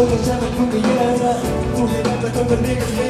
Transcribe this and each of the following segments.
속은 삶은 분명히 알아 우리 남자 건건 네가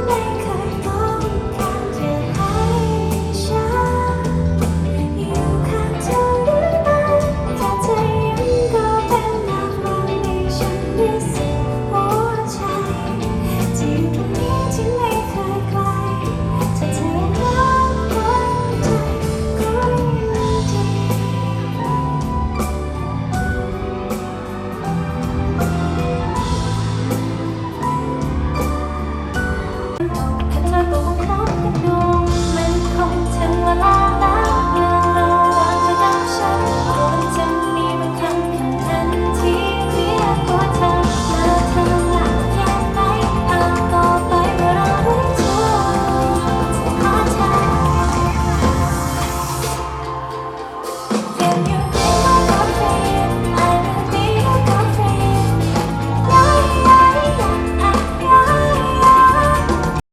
Bye.